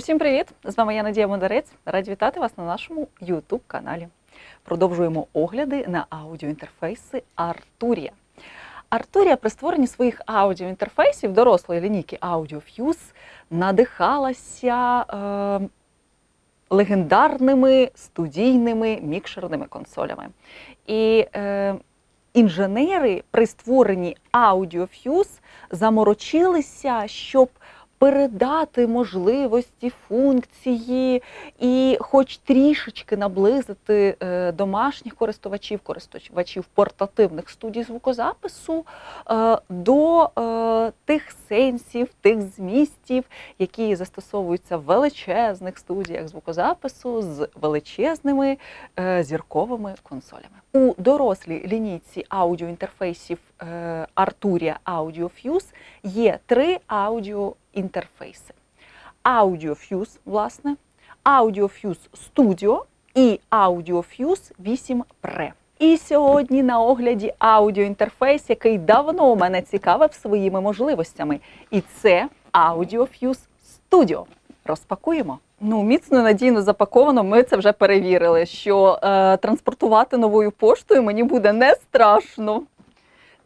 Усім привіт! З вами я Надія Модарець. Раді вітати вас на нашому youtube каналі. Продовжуємо огляди на аудіоінтерфейси Arturia. Arturia при створенні своїх аудіоінтерфейсів дорослої лінійки AudioFuse надихалася е, легендарними студійними мікшерними консолями. І е, інженери при створенні AudioFuse заморочилися, щоб передати можливості, функції і, хоч трішечки наблизити е, домашніх користувачів, користувачів портативних студій звукозапису е, до е, тих сенсів, тих змістів, які застосовуються в величезних студіях звукозапису з величезними зірковими консолями. У дорослій лінійці аудіоінтерфейсів Arturia AudioFuse є три аудіоінтерфейси. AudioFuse, власне, AudioFuse Studio і AudioFuse 8 Pre. І сьогодні на огляді аудіоінтерфейс, який давно мене цікавив своїми можливостями. І це AudioFuse Studio. Розпакуємо. Ну, міцно надійно запаковано. Ми це вже перевірили, що е, транспортувати новою поштою мені буде не страшно.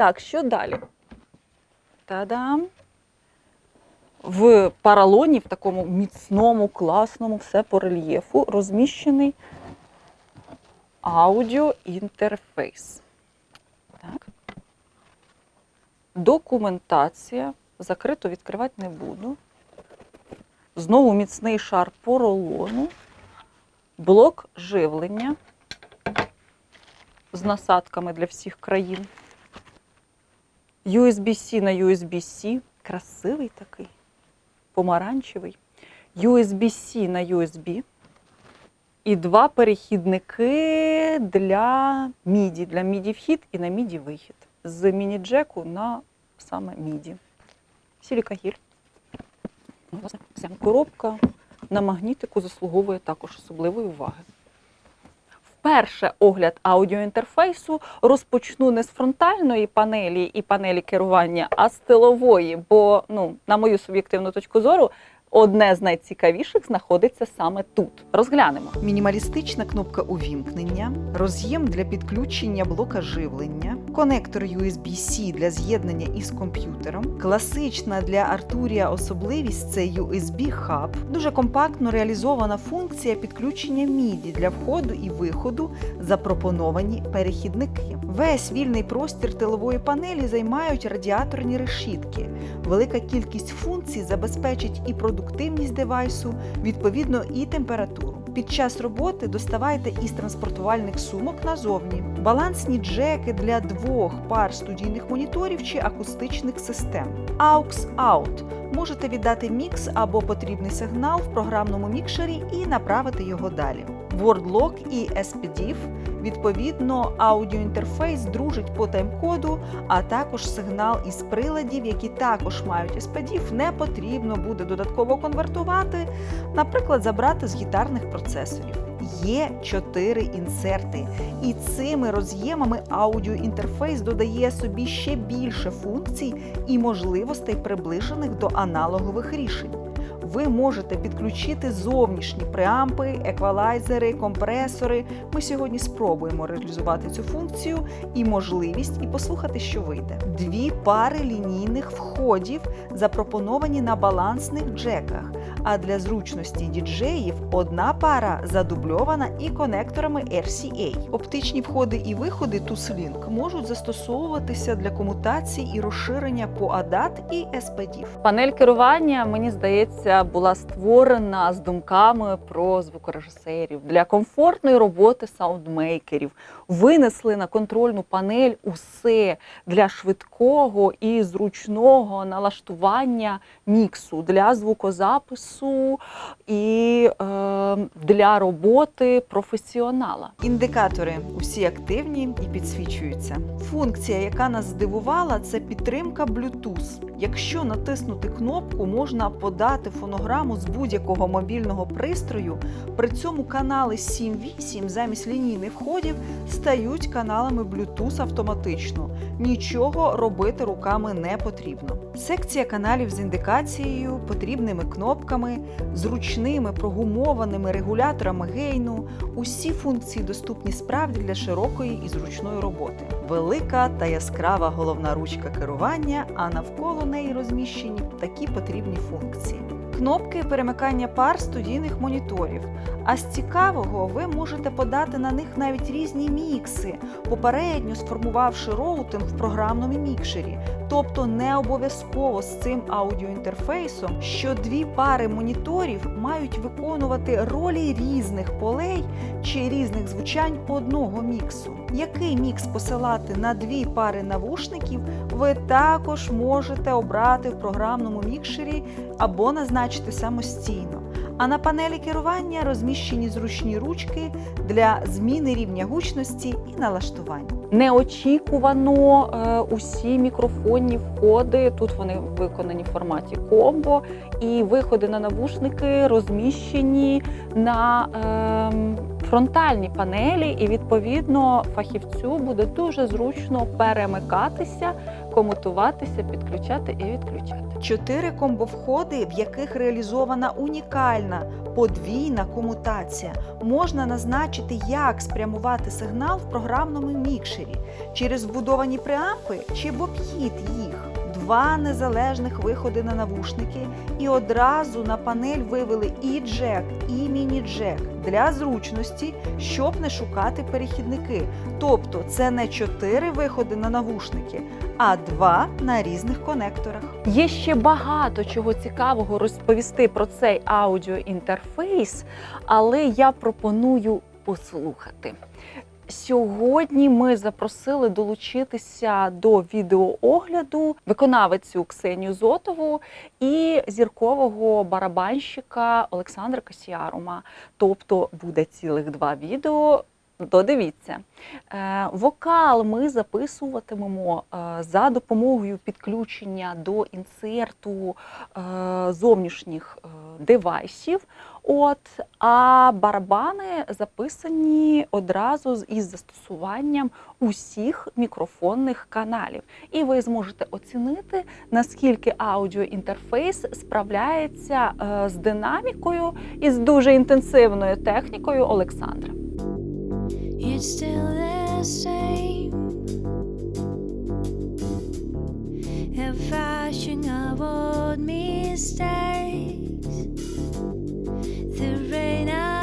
Так, що далі? Та-дам! В паралоні, в такому міцному, класному, все по рельєфу, розміщений аудіоінтерфейс. Так. Документація. Закрито відкривати не буду. Знову міцний шар поролону, блок живлення з насадками для всіх країн. USB-C на USB-C. Красивий такий, помаранчевий. USB-C на USB. І два перехідники для MIDI, для MIDI вхід і на MIDI вихід. З міні-джеку на саме власне, все. Коробка на магнітику заслуговує також особливої уваги. Вперше огляд аудіоінтерфейсу розпочну не з фронтальної панелі і панелі керування, а з тилової, бо, ну, на мою суб'єктивну точку зору, одне з найцікавіших знаходиться саме тут. Розглянемо. Мінімалістична кнопка увімкнення, роз'єм для підключення блока живлення, конектор USB-C для з'єднання із комп'ютером, класична для Arturia особливість це USB-хаб, дуже компактно реалізована функція підключення MIDI для входу і виходу, запропоновані перехідники. Весь вільний простір тилової панелі займають радіаторні решітки. Велика кількість функцій забезпечить і продуктивність девайсу, відповідно і температуру. Під час роботи доставайте із транспортувальних сумок назовні. Балансні джеки для двох пар студійних моніторів чи акустичних систем. AUX Out. Можете віддати мікс або потрібний сигнал в програмному мікшері і направити його далі. WordLock і SPDIF Відповідно, аудіоінтерфейс дружить по тайм-коду, а також сигнал із приладів, які також мають SPDIF, не потрібно буде додатково конвертувати, наприклад, забрати з гітарних процесорів. Є чотири інсерти, і цими роз'ємами аудіоінтерфейс додає собі ще більше функцій і можливостей, приближених до аналогових рішень ви можете підключити зовнішні преампи, еквалайзери, компресори. Ми сьогодні спробуємо реалізувати цю функцію і можливість, і послухати, що вийде. Дві пари лінійних входів запропоновані на балансних джеках. А для зручності діджеїв одна пара задубльована і конекторами RCA. Оптичні входи і виходи TUSLINK можуть застосовуватися для комутації і розширення по ADAT і SPDIF. Панель керування, мені здається, була створена з думками про звукорежисерів для комфортної роботи саундмейкерів. Винесли на контрольну панель усе для швидкого і зручного налаштування міксу для звукозапису і е, для роботи професіонала. Індикатори усі активні і підсвічуються. Функція, яка нас здивувала, це підтримка Bluetooth. Якщо натиснути кнопку, можна подати фонограму з будь-якого мобільного пристрою. При цьому канали 7-8 замість лінійних входів стають каналами Bluetooth автоматично. Нічого робити руками не потрібно. Секція каналів з індикацією, потрібними кнопками, зручними прогумованими регуляторами гейну. Усі функції доступні справді для широкої і зручної роботи. Велика та яскрава головна ручка керування, а навколо неї розміщені такі потрібні функції. Кнопки перемикання пар студійних моніторів. А з цікавого ви можете подати на них навіть різні мікси, попередньо сформувавши роутинг в програмному мікшері. Тобто не обов'язково з цим аудіоінтерфейсом, що дві пари моніторів мають виконувати ролі різних полей чи різних звучань одного міксу. Який мікс посилати на дві пари навушників, ви також можете обрати в програмному мікшері або назначити самостійно. А на панелі керування розміщені зручні ручки для зміни рівня гучності і налаштувань. Неочікувано е, усі мікрофонні входи. Тут вони виконані в форматі комбо, і виходи на навушники розміщені на ем, фронтальній панелі, і відповідно фахівцю буде дуже зручно перемикатися, комутуватися, підключати і відключати. Чотири комбовходи, в яких реалізована унікальна подвійна комутація. Можна назначити, як спрямувати сигнал в програмному мікшері через вбудовані преампи чи в обхід їх. Два незалежних виходи на навушники, і одразу на панель вивели і джек, і міні-джек для зручності, щоб не шукати перехідники. Тобто це не чотири виходи на навушники, а два на різних конекторах. Є ще багато чого цікавого розповісти про цей аудіоінтерфейс, але я пропоную послухати. Сьогодні ми запросили долучитися до відеоогляду виконавицю Ксенію Зотову і зіркового барабанщика Олександра Касіарума. Тобто буде цілих два відео. Додивіться. Е, Вокал ми записуватимемо е, за допомогою підключення до інсерту е, зовнішніх девайсів. От, а барабани записані одразу із застосуванням усіх мікрофонних каналів. І ви зможете оцінити, наскільки аудіоінтерфейс справляється е, з динамікою і з дуже інтенсивною технікою Олександра. It's still the same. A fashion of old mistakes. rain out.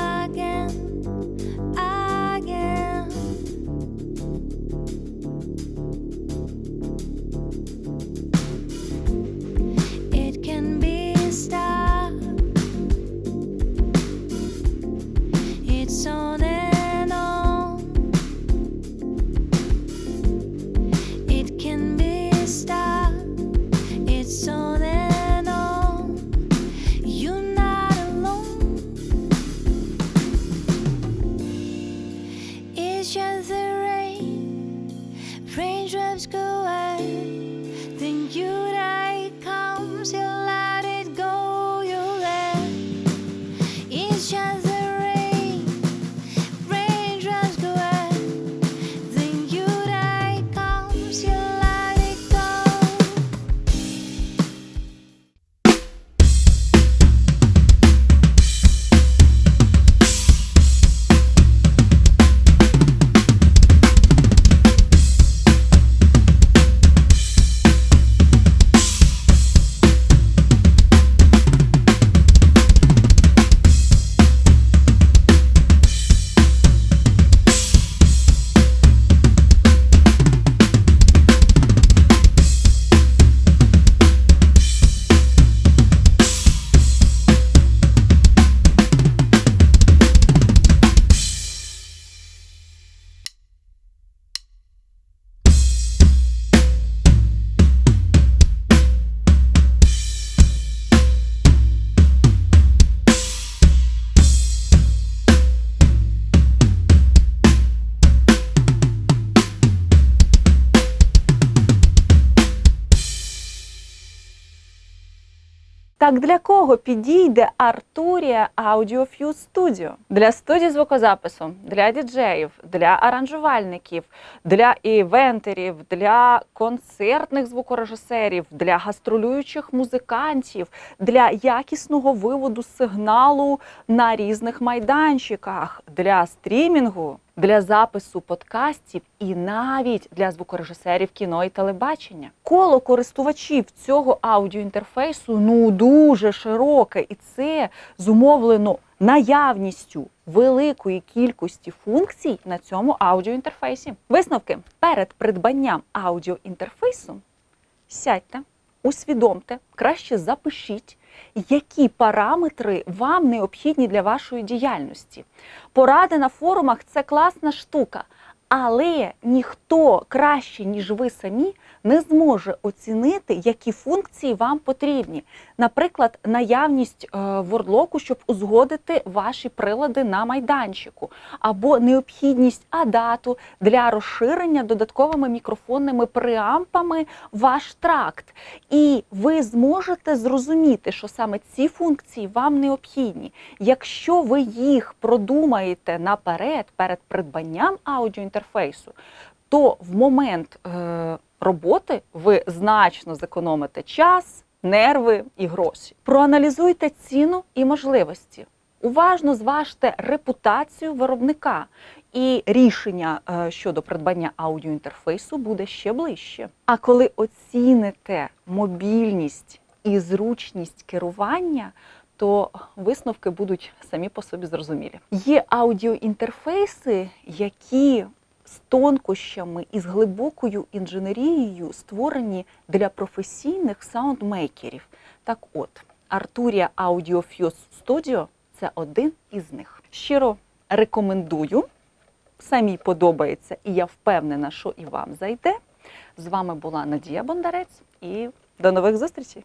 Так для кого підійде Arturia Audio Fuse? Для студії звукозапису, для діджеїв, для аранжувальників, для івентерів, для концертних звукорежисерів, для гастролюючих музикантів, для якісного виводу сигналу на різних майданчиках, для стрімінгу, для запису подкастів і навіть для звукорежисерів кіно і телебачення. Коло користувачів цього аудіоінтерфейсу ну дуже широке, і це зумовлено наявністю великої кількості функцій на цьому аудіоінтерфейсі. Висновки перед придбанням аудіоінтерфейсу сядьте, усвідомте, краще запишіть, які параметри вам необхідні для вашої діяльності. Поради на форумах це класна штука, але ніхто краще, ніж ви самі, не зможе оцінити, які функції вам потрібні. Наприклад, наявність е, вордлоку, щоб узгодити ваші прилади на майданчику, або необхідність адату для розширення додатковими мікрофонними преампами ваш тракт. І ви зможете зрозуміти, що саме ці функції вам необхідні. Якщо ви їх продумаєте наперед перед придбанням аудіоінтерфейсу, то в момент е, роботи ви значно зекономите час, нерви і гроші. Проаналізуйте ціну і можливості. Уважно зважте репутацію виробника, і рішення е, щодо придбання аудіоінтерфейсу буде ще ближче. А коли оціните мобільність і зручність керування, то висновки будуть самі по собі зрозумілі. Є аудіоінтерфейси, які з тонкощами і з глибокою інженерією створені для професійних саундмейкерів. Так от, Arturia Audio Fuse Studio – це один із них. Щиро рекомендую. Самі подобається, і я впевнена, що і вам зайде. З вами була Надія Бондарець і до нових зустрічей!